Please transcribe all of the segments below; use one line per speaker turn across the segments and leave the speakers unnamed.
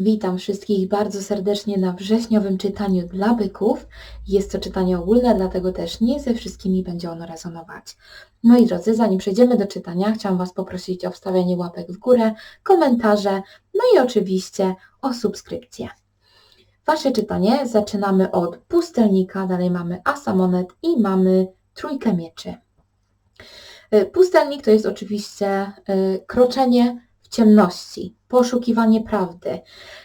Witam wszystkich bardzo serdecznie na wrześniowym czytaniu dla byków. Jest to czytanie ogólne, dlatego też nie ze wszystkimi będzie ono rezonować. Moi drodzy, zanim przejdziemy do czytania, chciałam Was poprosić o wstawianie łapek w górę, komentarze, no i oczywiście o subskrypcję. Wasze czytanie zaczynamy od pustelnika, dalej mamy asa monet i mamy trójkę mieczy. Y, Pustelnik to jest oczywiście y, kroczenie ciemności, poszukiwanie prawdy,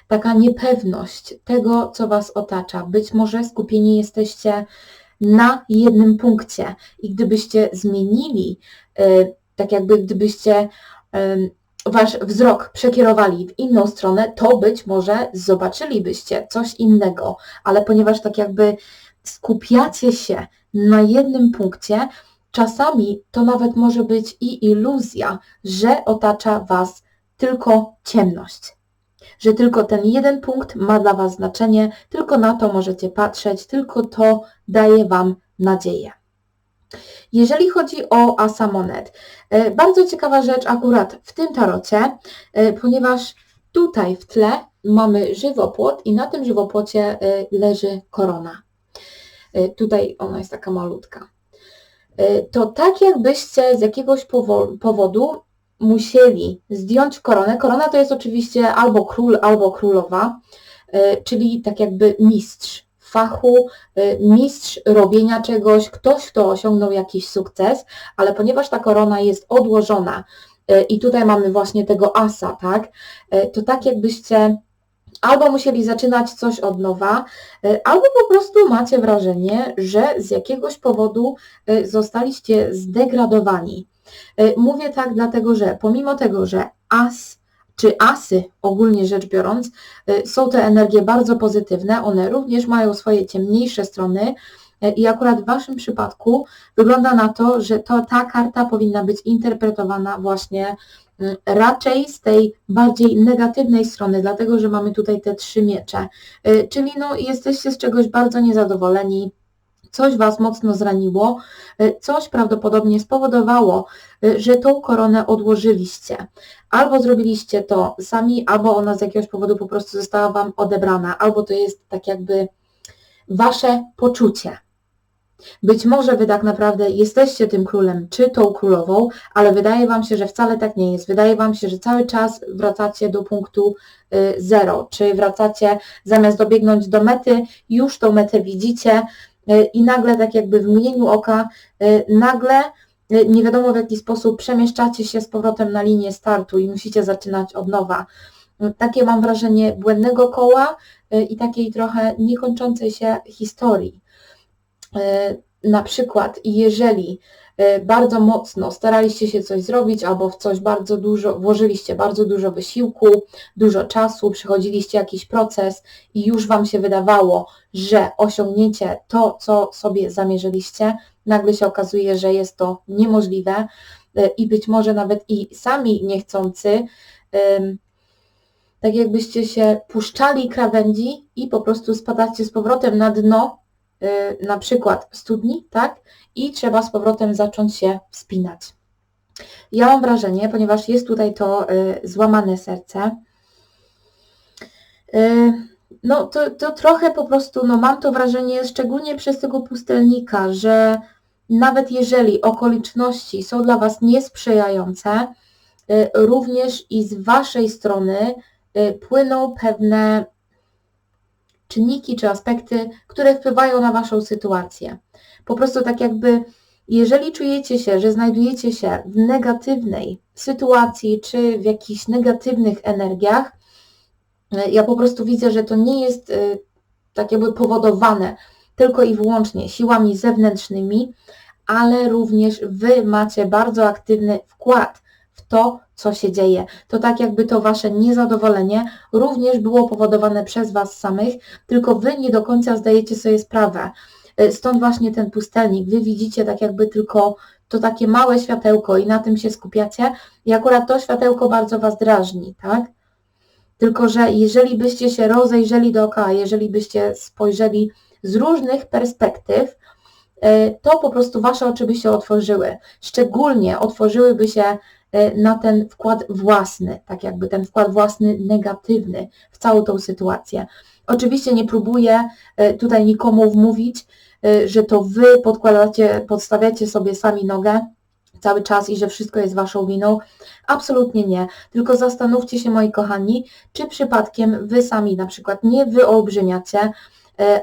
taka niepewność tego, co Was otacza. Być może skupieni jesteście na jednym punkcie i gdybyście zmienili, y, tak jakby gdybyście Wasz wzrok przekierowali w inną stronę, to być może zobaczylibyście coś innego, ale ponieważ tak jakby skupiacie się na jednym punkcie, czasami to nawet może być i iluzja, że otacza Was tylko ciemność. Że tylko ten jeden punkt ma dla Was znaczenie, tylko na to możecie patrzeć, tylko to daje Wam nadzieję. Jeżeli chodzi o asa monet, e, bardzo ciekawa rzecz akurat w tym tarocie, e, ponieważ tutaj w tle mamy żywopłot i na tym żywopłocie e, leży korona. Tutaj ona jest taka malutka. To tak jakbyście z jakiegoś powodu musieli zdjąć koronę. Korona to jest oczywiście albo król, albo królowa, czyli tak jakby mistrz fachu, mistrz robienia czegoś, ktoś, kto osiągnął jakiś sukces, ale ponieważ ta korona jest odłożona i tutaj mamy właśnie tego asa, tak, to tak jakbyście albo musieli zaczynać coś od nowa, albo po prostu macie wrażenie, że z jakiegoś powodu zostaliście zdegradowani. Mówię tak dlatego, że pomimo tego, że as czy asy, ogólnie rzecz biorąc, są te energie bardzo pozytywne, one również mają swoje ciemniejsze strony i akurat w Waszym przypadku wygląda na to, że to, ta karta powinna być interpretowana właśnie raczej z tej bardziej negatywnej strony, dlatego że mamy tutaj te trzy miecze. Czyli no, jesteście z czegoś bardzo niezadowoleni, coś Was mocno zraniło, y, coś prawdopodobnie spowodowało, y, że tą koronę odłożyliście. Albo zrobiliście to sami, albo ona z jakiegoś powodu po prostu została Wam odebrana, albo to jest tak jakby Wasze poczucie. Być może Wy tak naprawdę jesteście tym królem, czy tą królową, ale wydaje Wam się, że wcale tak nie jest. Wydaje Wam się, że cały czas wracacie do punktu y, zero, czy wracacie zamiast dobiegnąć do mety, już tą metę widzicie, i nagle tak jakby w mgnieniu oka, e, nagle e, nie wiadomo w jaki sposób przemieszczacie się z powrotem na linię startu i musicie zaczynać od nowa. Takie mam wrażenie błędnego koła i takiej trochę niekończącej się historii. Na przykład, jeżeli bardzo mocno staraliście się coś zrobić albo w coś bardzo dużo, włożyliście bardzo dużo wysiłku, dużo czasu, przechodziliście jakiś proces i już Wam się wydawało, że osiągniecie to, co sobie zamierzyliście, nagle się okazuje, że jest to niemożliwe i być może nawet i sami niechcący, tak jakbyście się puszczali krawędzi i po prostu spadacie z powrotem na dno, na przykład studni, tak? I trzeba z powrotem zacząć się wspinać. Ja mam wrażenie, ponieważ jest tutaj to złamane serce, no to, to trochę po prostu, no mam to wrażenie, szczególnie przez tego pustelnika, że nawet jeżeli okoliczności są dla Was niesprzyjające, y, również i z Waszej strony y, płyną pewne czynniki czy aspekty, które wpływają na Waszą sytuację. Po prostu tak jakby, jeżeli czujecie się, że znajdujecie się w negatywnej sytuacji czy w jakichś negatywnych energiach, ja po prostu widzę, że to nie jest y, tak jakby powodowane tylko i wyłącznie siłami zewnętrznymi, ale również Wy macie bardzo aktywny wkład w to, co się dzieje. To tak jakby to Wasze niezadowolenie również było powodowane przez Was samych, tylko Wy nie do końca zdajecie sobie sprawę. Y, stąd właśnie ten pustelnik. Wy widzicie tak jakby tylko to takie małe światełko i na tym się skupiacie i akurat to światełko bardzo Was drażni, tak? Tylko, że jeżeli byście się rozejrzeli dookoła, jeżeli byście spojrzeli z różnych perspektyw, e, to po prostu Wasze oczy by się otworzyły. Szczególnie otworzyłyby się na ten wkład własny, tak jakby ten wkład własny negatywny w całą tą sytuację. Oczywiście nie próbuję e, tutaj nikomu wmówić, e, że to wy podkładacie, podstawiacie sobie sami nogę cały czas i że wszystko jest waszą winą. Absolutnie nie. Tylko zastanówcie się, moi kochani, czy przypadkiem wy sami na przykład nie wyolbrzymiacie,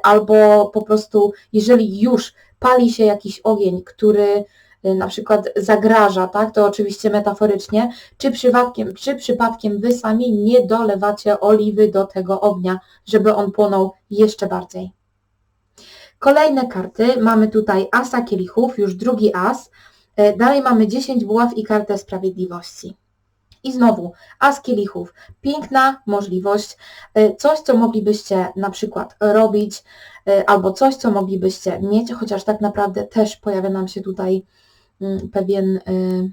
albo po prostu, jeżeli już pali się jakiś ogień, który na przykład zagraża, tak, to oczywiście metaforycznie, czy przypadkiem, czy przypadkiem wy sami nie dolewacie oliwy do tego ognia, żeby on płonął jeszcze bardziej. Kolejne karty, mamy tutaj asa kielichów, już drugi as, y, dalej mamy 10 buław i kartę sprawiedliwości. I znowu, as kielichów, piękna możliwość, y, coś, co moglibyście na przykład robić, albo coś, co moglibyście mieć, chociaż tak naprawdę też pojawia nam się tutaj pewien, y,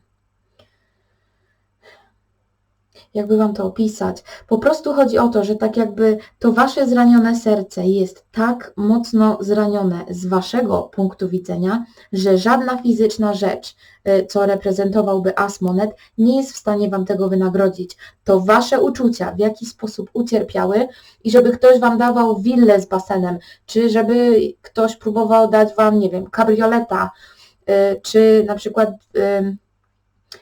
jakby Wam to opisać. Po prostu chodzi o to, że tak jakby to Wasze zranione serce jest tak mocno zranione z Waszego punktu widzenia, że żadna fizyczna rzecz, y, co reprezentowałby as monet, nie jest w stanie Wam tego wynagrodzić. To Wasze uczucia w jakiś sposób ucierpiały i żeby ktoś Wam dawał willę z basenem, czy żeby ktoś próbował dać Wam, nie wiem, kabrioleta, Y, czy na przykład y,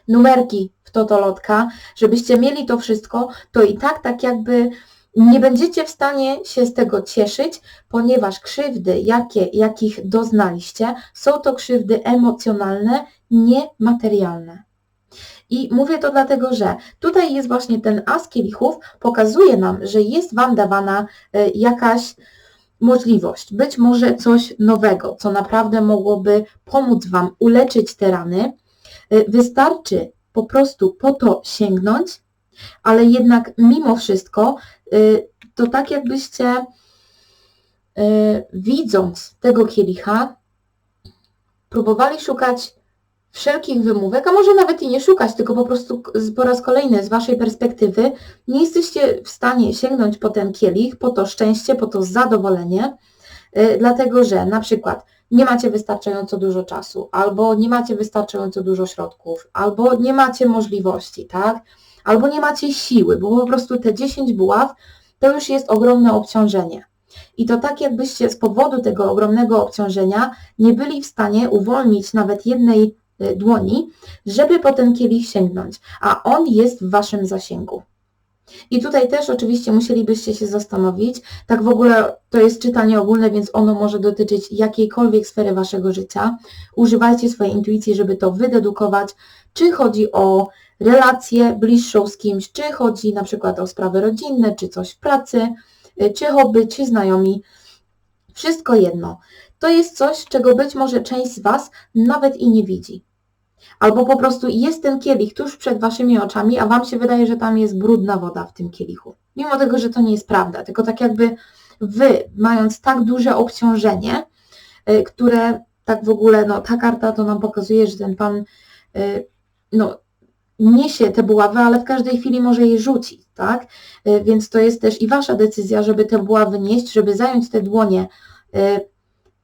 numerki w Totolotka, żebyście mieli to wszystko, to i tak tak jakby nie będziecie w stanie się z tego cieszyć, ponieważ krzywdy, jakie, jakich doznaliście, są to krzywdy emocjonalne, niematerialne. I mówię to dlatego, że tutaj jest właśnie ten as kielichów, pokazuje nam, że jest Wam dawana y, jakaś możliwość, być może coś nowego, co naprawdę mogłoby pomóc Wam uleczyć te rany. Y, wystarczy po prostu po to sięgnąć, ale jednak mimo wszystko y, to tak jakbyście y, widząc tego kielicha próbowali szukać wszelkich wymówek, a może nawet i nie szukać, tylko po prostu po raz kolejny z Waszej perspektywy nie jesteście w stanie sięgnąć po ten kielich, po to szczęście, po to zadowolenie, yy, dlatego że na przykład nie macie wystarczająco dużo czasu, albo nie macie wystarczająco dużo środków, albo nie macie możliwości, tak? Albo nie macie siły, bo po prostu te 10 buław to już jest ogromne obciążenie. I to tak jakbyście z powodu tego ogromnego obciążenia nie byli w stanie uwolnić nawet jednej Y, dłoni, żeby po ten kielich sięgnąć, a on jest w Waszym zasięgu. I tutaj też oczywiście musielibyście się zastanowić, tak w ogóle to jest czytanie ogólne, więc ono może dotyczyć jakiejkolwiek sfery Waszego życia. Używajcie swojej intuicji, żeby to wydedukować, czy chodzi o relację bliższą z kimś, czy chodzi na przykład o sprawy rodzinne, czy coś w pracy, y, czy hobby, czy znajomi. Wszystko jedno. To jest coś, czego być może część z Was nawet i nie widzi. Albo po prostu jest ten kielich tuż przed Waszymi oczami, a Wam się wydaje, że tam jest brudna woda w tym kielichu. Mimo tego, że to nie jest prawda, tylko tak jakby Wy, mając tak duże obciążenie, y, które tak w ogóle, no ta karta to nam pokazuje, że ten Pan y, no, niesie te buławy, ale w każdej chwili może je rzucić, tak? Y, więc to jest też i Wasza decyzja, żeby te buławy nieść, żeby zająć te dłonie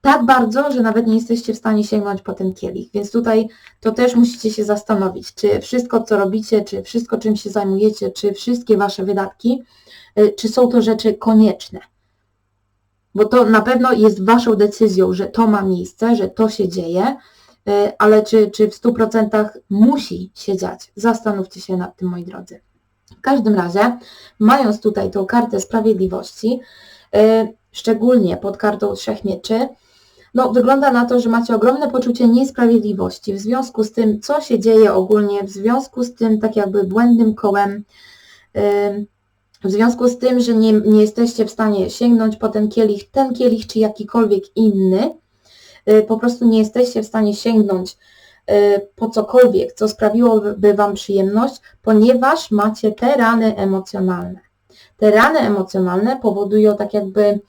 tak bardzo, że nawet nie jesteście w stanie sięgnąć po ten kielich. Więc tutaj to też musicie się zastanowić, czy wszystko, co robicie, czy wszystko, czym się zajmujecie, czy wszystkie Wasze wydatki, y, czy są to rzeczy konieczne. Bo to na pewno jest Waszą decyzją, że to ma miejsce, że to się dzieje, y, ale czy, czy w 100% musi się dziać? Zastanówcie się nad tym, moi drodzy. W każdym razie, mając tutaj tą kartę sprawiedliwości, y, szczególnie pod kartą trzech mieczy, no, wygląda na to, że macie ogromne poczucie niesprawiedliwości w związku z tym, co się dzieje ogólnie, w związku z tym tak jakby błędnym kołem, w związku z tym, że nie, nie jesteście w stanie sięgnąć po ten kielich, ten kielich czy jakikolwiek inny, y, po prostu nie jesteście w stanie sięgnąć y, po cokolwiek, co sprawiłoby Wam przyjemność, ponieważ macie te rany emocjonalne. Te rany emocjonalne powodują tak jakby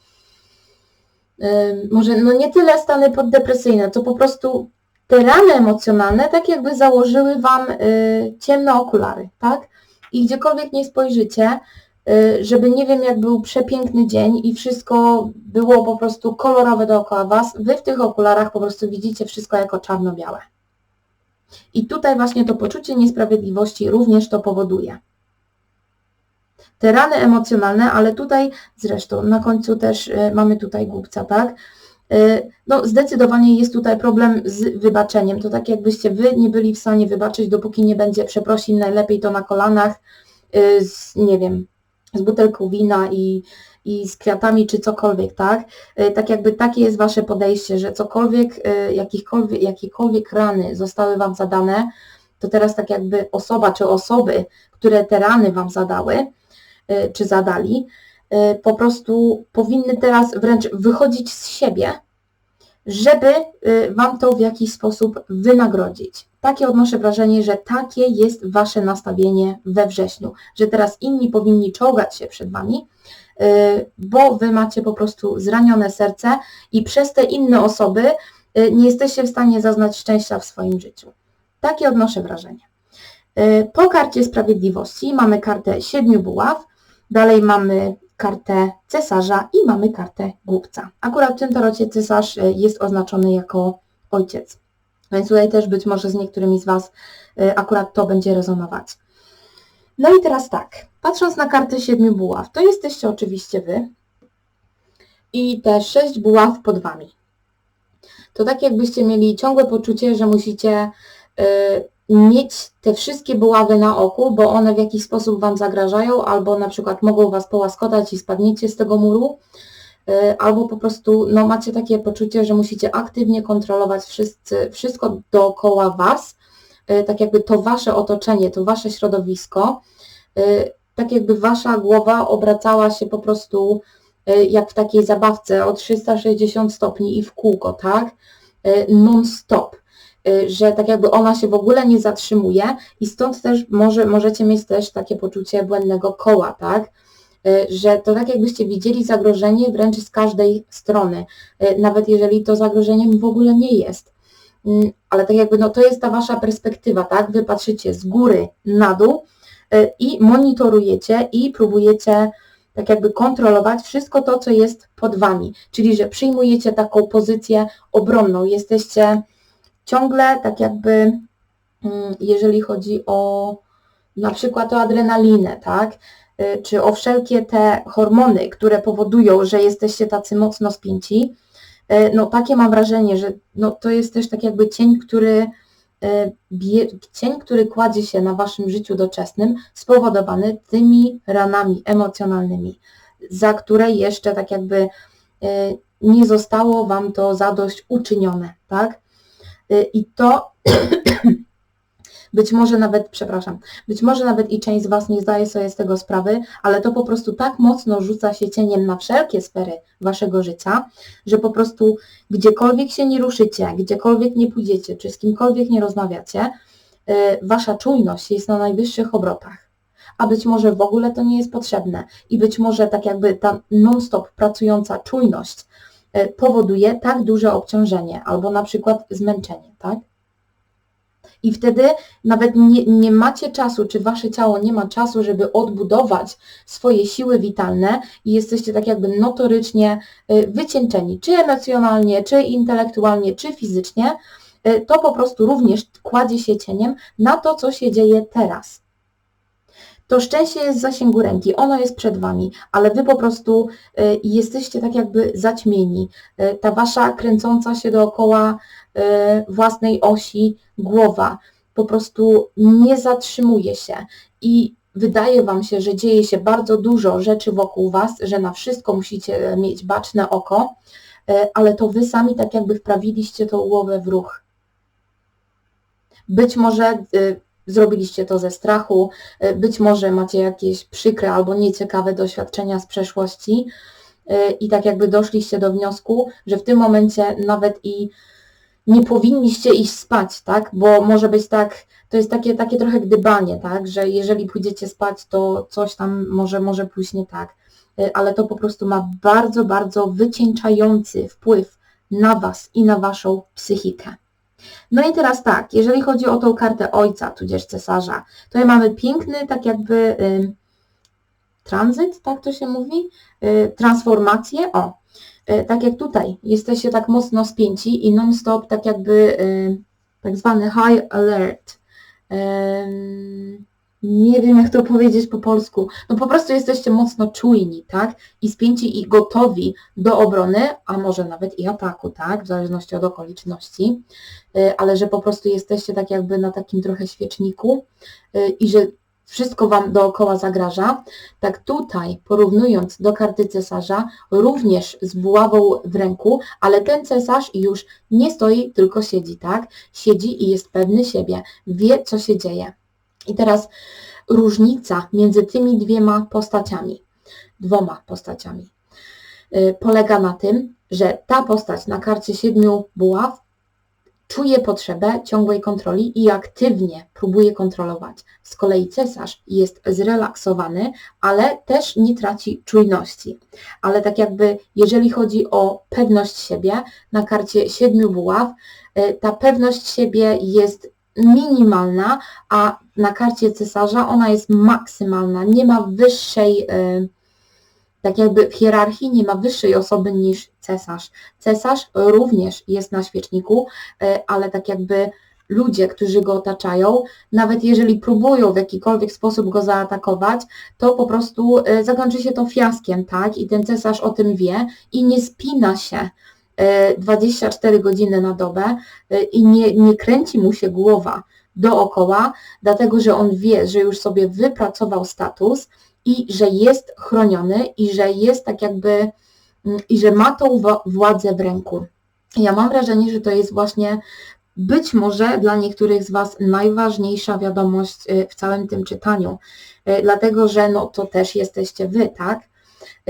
może no nie tyle stany poddepresyjne, co po prostu te rany emocjonalne tak jakby założyły Wam y, ciemne okulary, tak? I gdziekolwiek nie spojrzycie, y, żeby nie wiem, jak był przepiękny dzień i wszystko było po prostu kolorowe dookoła Was, Wy w tych okularach po prostu widzicie wszystko jako czarno-białe. I tutaj właśnie to poczucie niesprawiedliwości również to powoduje. Te rany emocjonalne, ale tutaj zresztą na końcu też y, mamy tutaj głupca, tak? Y, no zdecydowanie jest tutaj problem z wybaczeniem. To tak jakbyście wy nie byli w stanie wybaczyć, dopóki nie będzie przeprosin, najlepiej to na kolanach, y, z, nie wiem, z butelką wina i, i z kwiatami czy cokolwiek, tak? Tak jakby takie jest wasze podejście, że cokolwiek, jakichkolwiek, jakiekolwiek rany zostały wam zadane, to teraz tak jakby osoba czy osoby, które te rany wam zadały, czy zadali, y, po prostu powinny teraz wręcz wychodzić z siebie, żeby y, Wam to w jakiś sposób wynagrodzić. Takie odnoszę wrażenie, że takie jest Wasze nastawienie we wrześniu, że teraz inni powinni czołgać się przed Wami, bo Wy macie po prostu zranione serce i przez te inne osoby nie jesteście w stanie zaznać szczęścia w swoim życiu. Takie odnoszę wrażenie. Po karcie sprawiedliwości mamy kartę siedmiu buław, Dalej mamy kartę cesarza i mamy kartę głupca. Akurat w tym tarocie cesarz e, jest oznaczony jako ojciec. Więc tutaj też być może z niektórymi z Was e, akurat to będzie rezonować. No i teraz tak, patrząc na kartę siedmiu buław, to jesteście oczywiście Wy i te sześć buław pod Wami. To tak jakbyście mieli ciągłe poczucie, że musicie e, mieć te wszystkie buławy na oku, bo one w jakiś sposób Wam zagrażają, albo na przykład mogą Was połaskotać i spadniecie z tego muru, y, albo po prostu no, macie takie poczucie, że musicie aktywnie kontrolować wszyscy, wszystko dookoła Was, y, tak jakby to Wasze otoczenie, to Wasze środowisko, y, tak jakby Wasza głowa obracała się po prostu jak w takiej zabawce o 360 stopni i w kółko, tak? Non-stop. Y, że tak jakby ona się w ogóle nie zatrzymuje i stąd też może, możecie mieć też takie poczucie błędnego koła, tak? Y, że to tak jakbyście widzieli zagrożenie wręcz z każdej strony, y, nawet jeżeli to zagrożeniem w ogóle nie jest. Mm, ale tak jakby no to jest ta wasza perspektywa, tak? Wy patrzycie z góry na dół i monitorujecie i próbujecie tak jakby kontrolować wszystko to, co jest pod wami. Czyli, że przyjmujecie taką pozycję obronną, jesteście ciągle tak jakby, mm, jeżeli chodzi o na przykład o adrenalinę, tak, y, czy o wszelkie te hormony, które powodują, że jesteście tacy mocno spięci, y, no takie mam wrażenie, że no, to jest też tak jakby cień, który y, cień, który kładzie się na waszym życiu doczesnym, spowodowany tymi ranami emocjonalnymi, za które jeszcze tak jakby nie zostało wam to zadość uczynione, tak? Y, I to być może nawet, przepraszam, być może nawet i część z Was nie zdaje sobie z tego sprawy, ale to po prostu tak mocno rzuca się cieniem na wszelkie sfery Waszego życia, że po prostu gdziekolwiek się nie ruszycie, gdziekolwiek nie pójdziecie, czy z kimkolwiek nie rozmawiacie, y, Wasza czujność jest na najwyższych obrotach. A być może w ogóle to nie jest potrzebne i być może tak jakby ta non-stop pracująca czujność powoduje tak duże obciążenie albo na przykład zmęczenie, tak? I wtedy nawet nie, nie macie czasu, czy wasze ciało nie ma czasu, żeby odbudować swoje siły witalne i jesteście tak jakby notorycznie e, wycieńczeni, czy emocjonalnie, czy intelektualnie, czy fizycznie, e, to po prostu również kładzie się cieniem na to, co się dzieje teraz to szczęście jest w zasięgu ręki, ono jest przed Wami, ale Wy po prostu y, jesteście tak jakby zaćmieni. Y, ta Wasza kręcąca się dookoła y, własnej osi głowa po prostu nie zatrzymuje się i wydaje Wam się, że dzieje się bardzo dużo rzeczy wokół Was, że na wszystko musicie mieć baczne oko, ale to Wy sami tak jakby wprawiliście tą głowę w ruch. Być może zrobiliście to ze strachu, e, być może macie jakieś przykre albo nieciekawe doświadczenia z przeszłości e, i tak jakby doszliście do wniosku, że w tym momencie nawet i nie powinniście iść spać, tak? Bo może być tak, to jest takie, takie trochę gdybanie, tak? Że jeżeli pójdziecie spać, to coś tam może, może pójść nie tak. E, ale to po prostu ma bardzo, bardzo wycieńczający wpływ na Was i na Waszą psychikę. No i teraz tak, jeżeli chodzi o tą kartę ojca, tudzież cesarza, to mamy piękny, tak jakby y, tranzyt, tak to się mówi, y, transformację, o, y, tak jak tutaj, jesteście tak mocno spięci i non-stop tak jakby y, tak zwany high alert. Em, nie wiem, jak to powiedzieć po polsku. No po prostu jesteście mocno czujni, tak? I spięci i gotowi do obrony, a może nawet i ataku, tak? W zależności od okoliczności. Y, Ale że po prostu jesteście tak jakby na takim trochę świeczniku y, i że wszystko Wam dookoła zagraża. Tak tutaj, porównując do karty cesarza, również z buławą w ręku, ale ten cesarz już nie stoi, tylko siedzi, tak? Siedzi i jest pewny siebie, wie, co się dzieje. I teraz różnica między tymi dwiema postaciami, dwoma postaciami, y, polega na tym, że ta postać na karcie siedmiu buław czuje potrzebę ciągłej kontroli i aktywnie próbuje kontrolować. Z kolei cesarz jest zrelaksowany, ale też nie traci czujności. Ale tak jakby, jeżeli chodzi o pewność siebie, na karcie siedmiu buław, y, ta pewność siebie jest minimalna, a na karcie cesarza ona jest maksymalna. Nie ma wyższej, y, tak jakby w hierarchii nie ma wyższej osoby niż cesarz. Cesarz również jest na świeczniku, y, ale tak jakby ludzie, którzy go otaczają, nawet jeżeli próbują w jakikolwiek sposób go zaatakować, to po prostu y, zakończy się to fiaskiem, tak? I ten cesarz o tym wie i nie spina się 24 godziny na dobę i nie, nie kręci mu się głowa dookoła, dlatego że on wie, że już sobie wypracował status i że jest chroniony i że jest tak jakby i że ma tą władzę w ręku. Ja mam wrażenie, że to jest właśnie być może dla niektórych z Was najważniejsza wiadomość w całym tym czytaniu, dlatego że no to też jesteście Wy, tak?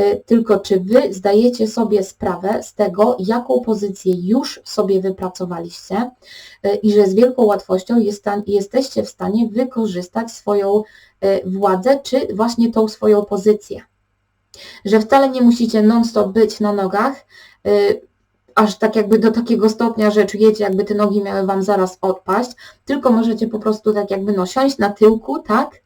Y, tylko czy Wy zdajecie sobie sprawę z tego, jaką pozycję już sobie wypracowaliście y, i że z wielką łatwością jest, jesteście w stanie wykorzystać swoją y, władzę, czy właśnie tą swoją pozycję. Że wcale nie musicie non-stop być na nogach, aż tak jakby do takiego stopnia, że czujecie, jakby te nogi miały Wam zaraz odpaść, tylko możecie po prostu tak jakby no siąść na tyłku, tak?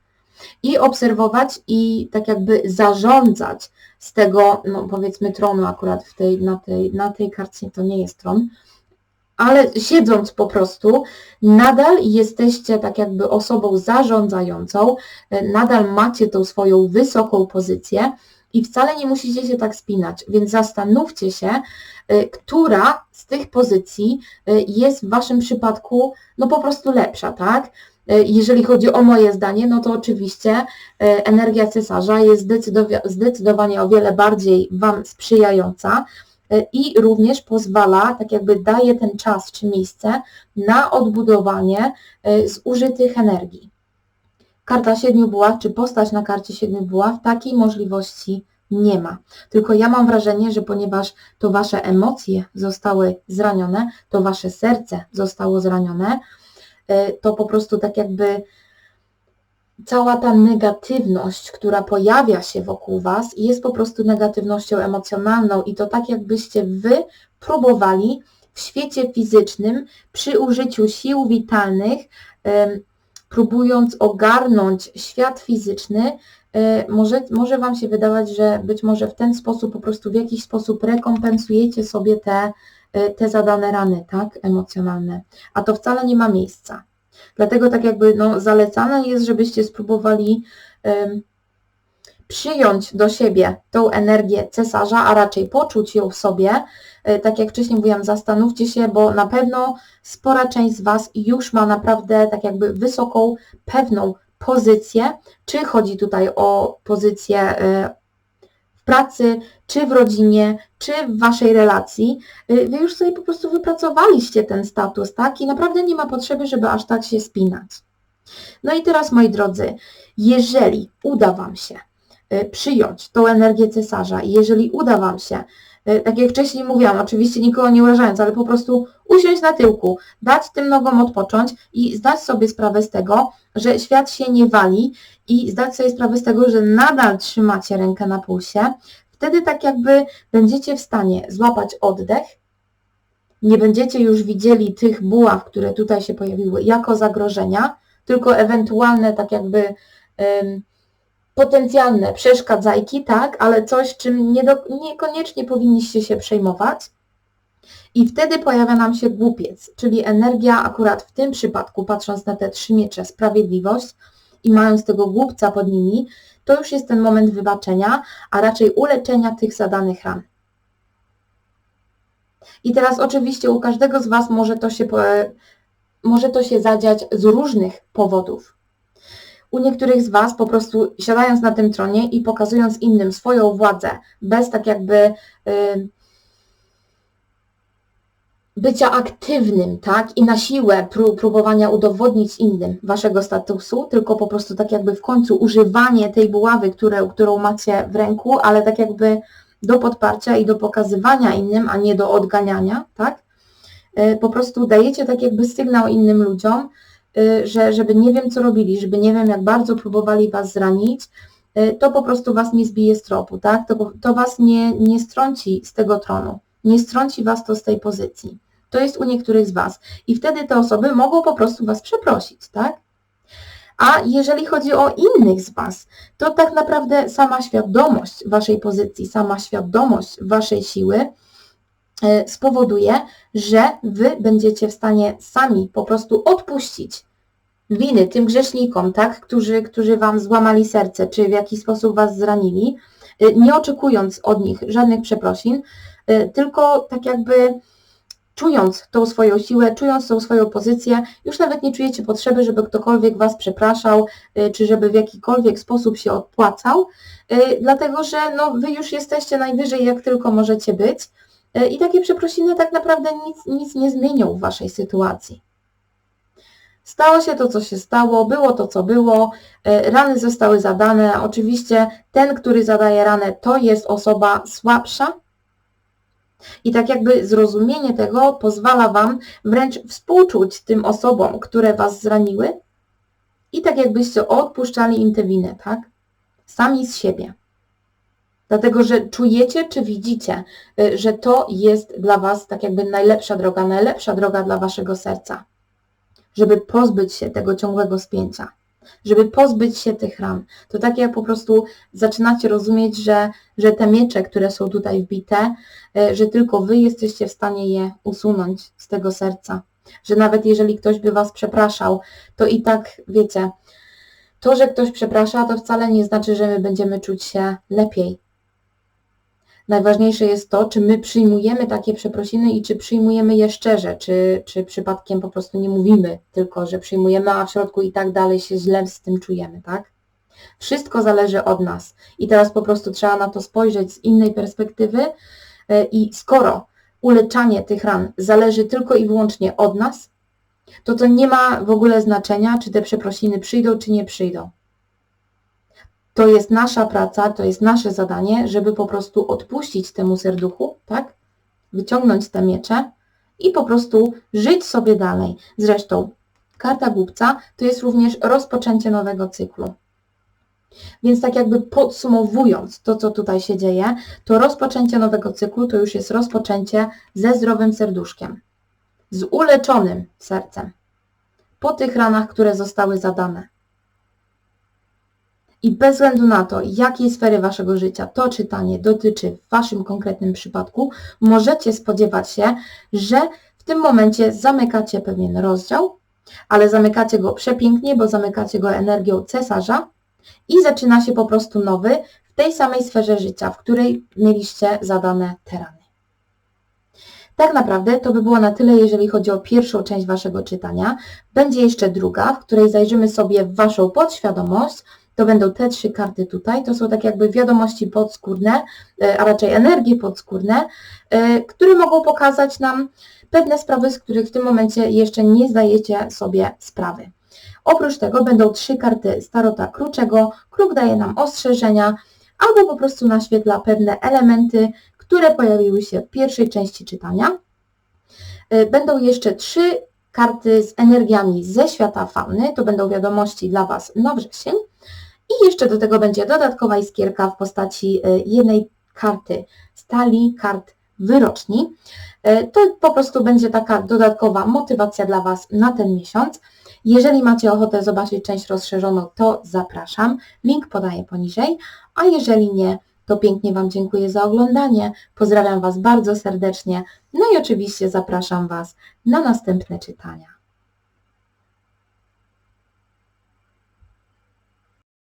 I obserwować i tak jakby zarządzać z tego, no powiedzmy tronu akurat w tej, na, tej, na tej karcie to nie jest tron, ale siedząc po prostu, nadal jesteście tak jakby osobą zarządzającą, nadal macie tą swoją wysoką pozycję i wcale nie musicie się tak spinać, więc zastanówcie się, y, która z tych pozycji y, jest w Waszym przypadku no po prostu lepsza, tak? E, jeżeli chodzi o moje zdanie, no to oczywiście e, energia cesarza jest zdecydowanie o wiele bardziej Wam sprzyjająca e, i również pozwala, tak jakby daje ten czas czy miejsce na odbudowanie zużytych energii. Karta siedmiu buław, czy postać na karcie siedmiu buław takiej możliwości nie ma. Tylko ja mam wrażenie, że ponieważ to Wasze emocje zostały zranione, to Wasze serce zostało zranione, to po prostu tak jakby cała ta negatywność, która pojawia się wokół Was, jest po prostu negatywnością emocjonalną i to tak jakbyście Wy próbowali w świecie fizycznym przy użyciu sił witalnych, próbując ogarnąć świat fizyczny, e, może, może Wam się wydawać, że być może w ten sposób po prostu w jakiś sposób rekompensujecie sobie te te zadane rany, tak, emocjonalne, a to wcale nie ma miejsca. Dlatego tak jakby no, zalecane jest, żebyście spróbowali um, przyjąć do siebie tą energię cesarza, a raczej poczuć ją w sobie. E, tak jak wcześniej mówiłam, zastanówcie się, bo na pewno spora część z Was już ma naprawdę tak jakby wysoką, pewną pozycję. Czy chodzi tutaj o pozycję e, pracy, czy w rodzinie, czy w waszej relacji, y, wy już sobie po prostu wypracowaliście ten status, tak? I naprawdę nie ma potrzeby, żeby aż tak się spinać. No i teraz, moi drodzy, jeżeli uda wam się y, przyjąć tą energię cesarza jeżeli uda wam się tak jak wcześniej mówiłam, oczywiście nikogo nie urażając, ale po prostu usiąść na tyłku, dać tym nogom odpocząć i zdać sobie sprawę z tego, że świat się nie wali i zdać sobie sprawę z tego, że nadal trzymacie rękę na pulsie, wtedy tak jakby będziecie w stanie złapać oddech, nie będziecie już widzieli tych buław, które tutaj się pojawiły jako zagrożenia, tylko ewentualne tak jakby potencjalne przeszkadzajki, tak, ale coś, czym nie do, niekoniecznie powinniście się przejmować. I wtedy pojawia nam się głupiec, czyli energia akurat w tym przypadku, patrząc na te trzy miecze, sprawiedliwość i mając tego głupca pod nimi, to już jest ten moment wybaczenia, a raczej uleczenia tych zadanych ran. I teraz oczywiście u każdego z Was może to się, może to się zadziać z różnych powodów. U niektórych z Was po prostu siadając na tym tronie i pokazując innym swoją władzę, bez tak jakby y, bycia aktywnym, tak, i na siłę próbowania udowodnić innym waszego statusu, tylko po prostu tak jakby w końcu używanie tej buławy, które, którą macie w ręku, ale tak jakby do podparcia i do pokazywania innym, a nie do odganiania, tak? E, po prostu dajecie tak jakby sygnał innym ludziom, że żeby nie wiem co robili, żeby nie wiem jak bardzo próbowali was zranić, e, to po prostu was nie zbije z tropu, tak? To, to was nie, nie strąci z tego tronu, nie strąci was to z tej pozycji. To jest u niektórych z Was. I wtedy te osoby mogą po prostu Was przeprosić, tak? A jeżeli chodzi o innych z Was, to tak naprawdę sama świadomość Waszej pozycji, sama świadomość Waszej siły spowoduje, że Wy będziecie w stanie sami po prostu odpuścić winy tym grzesznikom, tak, którzy, którzy Wam złamali serce, czy w jakiś sposób Was zranili, e, nie oczekując od nich żadnych przeprosin, e, tylko tak jakby czując tą swoją siłę, czując tą swoją pozycję, już nawet nie czujecie potrzeby, żeby ktokolwiek Was przepraszał, y, czy żeby w jakikolwiek sposób się odpłacał, y, dlatego że no, Wy już jesteście najwyżej, jak tylko możecie być. y, i takie przeprosiny tak naprawdę nic, nic nie zmienią w Waszej sytuacji. Stało się to, co się stało, było to, co było, rany zostały zadane. Oczywiście ten, który zadaje ranę, to jest osoba słabsza, i tak jakby zrozumienie tego pozwala Wam wręcz współczuć tym osobom, które Was zraniły i tak jakbyście odpuszczali im tę winę, tak? Sami z siebie. Dlatego, że czujecie czy widzicie, y, że to jest dla Was tak jakby najlepsza droga, najlepsza droga dla Waszego serca, żeby pozbyć się tego ciągłego spięcia żeby pozbyć się tych ran. To tak jak po prostu zaczynacie rozumieć, że, że te miecze, które są tutaj wbite, e, że tylko Wy jesteście w stanie je usunąć z tego serca. Że nawet jeżeli ktoś by Was przepraszał, to i tak, wiecie, to, że ktoś przeprasza, to wcale nie znaczy, że my będziemy czuć się lepiej. Najważniejsze jest to, czy my przyjmujemy takie przeprosiny i czy przyjmujemy je szczerze, czy, czy przypadkiem po prostu nie mówimy tylko, że przyjmujemy, a w środku i tak dalej się źle z tym czujemy, tak? Wszystko zależy od nas i teraz po prostu trzeba na to spojrzeć z innej perspektywy e, i skoro uleczanie tych ran zależy tylko i wyłącznie od nas, to to nie ma w ogóle znaczenia, czy te przeprosiny przyjdą, czy nie przyjdą. To jest nasza praca, to jest nasze zadanie, żeby po prostu odpuścić temu serduchu, tak? Wyciągnąć te miecze i po prostu żyć sobie dalej. Zresztą karta głupca to jest również rozpoczęcie nowego cyklu. Więc tak jakby podsumowując to, co tutaj się dzieje, to rozpoczęcie nowego cyklu to już jest rozpoczęcie ze zdrowym serduszkiem, z uleczonym sercem, po tych ranach, które zostały zadane. I bez względu na to, jakiej sfery Waszego życia to czytanie dotyczy w Waszym konkretnym przypadku, możecie spodziewać się, że w tym momencie zamykacie pewien rozdział, ale zamykacie go przepięknie, bo zamykacie go energią cesarza i zaczyna się po prostu nowy w tej samej sferze życia, w której mieliście zadane te rany. Tak naprawdę to by było na tyle, jeżeli chodzi o pierwszą część Waszego czytania. Będzie jeszcze druga, w której zajrzymy sobie w Waszą podświadomość, to będą te trzy karty tutaj. To są tak jakby wiadomości podskórne, e, a raczej energie podskórne, e, które mogą pokazać nam pewne sprawy, z których w tym momencie jeszcze nie zdajecie sobie sprawy. Oprócz tego będą trzy karty Starota Kruczego. Kruk daje nam ostrzeżenia albo po prostu naświetla pewne elementy, które pojawiły się w pierwszej części czytania. E, będą jeszcze trzy karty z energiami ze świata fauny. To będą wiadomości dla Was na wrzesień. I jeszcze do tego będzie dodatkowa iskierka w postaci e, jednej karty stali, kart wyroczni. E, to po prostu będzie taka dodatkowa motywacja dla Was na ten miesiąc. Jeżeli macie ochotę zobaczyć część rozszerzoną, to zapraszam. Link podaję poniżej, a jeżeli nie, To pięknie Wam dziękuję za oglądanie, pozdrawiam Was bardzo serdecznie, no i oczywiście zapraszam Was na następne czytania.